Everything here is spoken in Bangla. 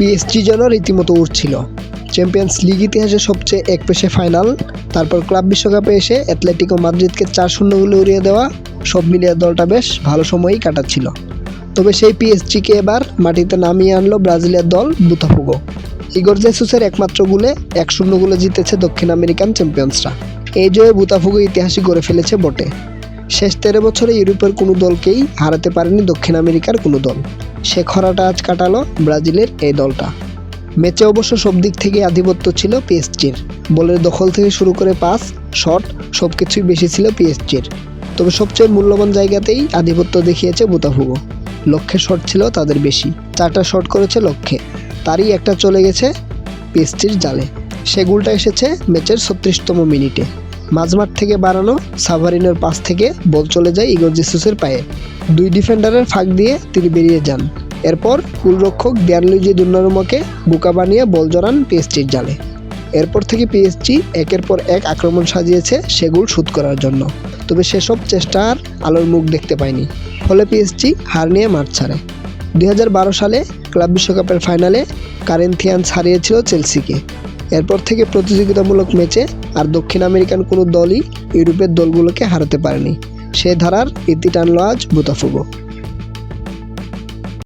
পিএসজি যেন রীতিমতো উঠছিল চ্যাম্পিয়ন্স লিগ ইতিহাসে সবচেয়ে এক পেশে ফাইনাল তারপর ক্লাব বিশ্বকাপে এসে অ্যাথলেটিকো মাদ্রিদকে চার শূন্য গোলে উড়িয়ে দেওয়া, সব মিলিয়ে দলটা বেশ ভালো সময়ই কাটাচ্ছিল। তবে সেই পিএসজিকে এবার মাটিতে নামিয়ে আনলো ব্রাজিলের দল বুতাফুগো। ইগর জেসুসের একমাত্র গোলে এক শূন্য গোলে জিতেছে দক্ষিণ আমেরিকান চ্যাম্পিয়ন্সরা এই জয়ে বুতাফুগো ইতিহাসই গড়ে ফেলেছে বটে। শেষ তেরো বছরে ইউরোপের কোনো দলকেই হারাতে পারেনি দক্ষিণ আমেরিকার কোনো দল। সে খরাটা আজ কাটালো ব্রাজিলের এই দলটা। ম্যাচে অবশ্য সব দিক থেকে আধিপত্য ছিল পিএসজির। বলের দখল থেকে শুরু করে পাস, শট সব কিছুই বেশি ছিল পিএসজির। তবে সবচেয়ে মূল্যবান জায়গাতেই আধিপত্য দেখিয়েছে বুতাফুগো। লক্ষ্যে শট ছিল তাদের বেশি, চারটা শট করেছে লক্ষ্যে। তারই একটা চলে গেছে পিএসজির জালে। সে গোলটা এসেছে ম্যাচের ছত্রিশতম মিনিটে। মাঝমাঠ থেকে বাড়ানো সাভারিনের পাস থেকে বল চলে যায় ইগর জেসুসের পায়ে। দুই ডিফেন্ডারের ফাঁক দিয়ে তিনি বেরিয়ে যান। এরপর গোলরক্ষক ডিয়ানলুইজি দুর্নারুমাকে বুকা বানিয়ে বল জড়ান পিএসজির জালে। এরপর থেকে পিএসজি একের পর এক আক্রমণ সাজিয়েছে সে গোল শোধ করার জন্য। তবে সেসব চেষ্টা আর আলোর মুখ দেখতে পায়নি। ফলে পিএসজি হার নিয়ে মাঠ ছাড়ে। দুই হাজার বারো সালে ক্লাব বিশ্বকাপের ফাইনালে কারেন্থিয়ান্স হারিয়েছিল চেলসিকে। এরপর থেকে প্রতিযোগিতামূলক ম্যাচে আর দক্ষিণ আমেরিকান কোনো দলই ইউরোপের দলগুলোকে হারাতে পারেনি। সে ধারার ইতি টানলো আজ বুতাফুগো।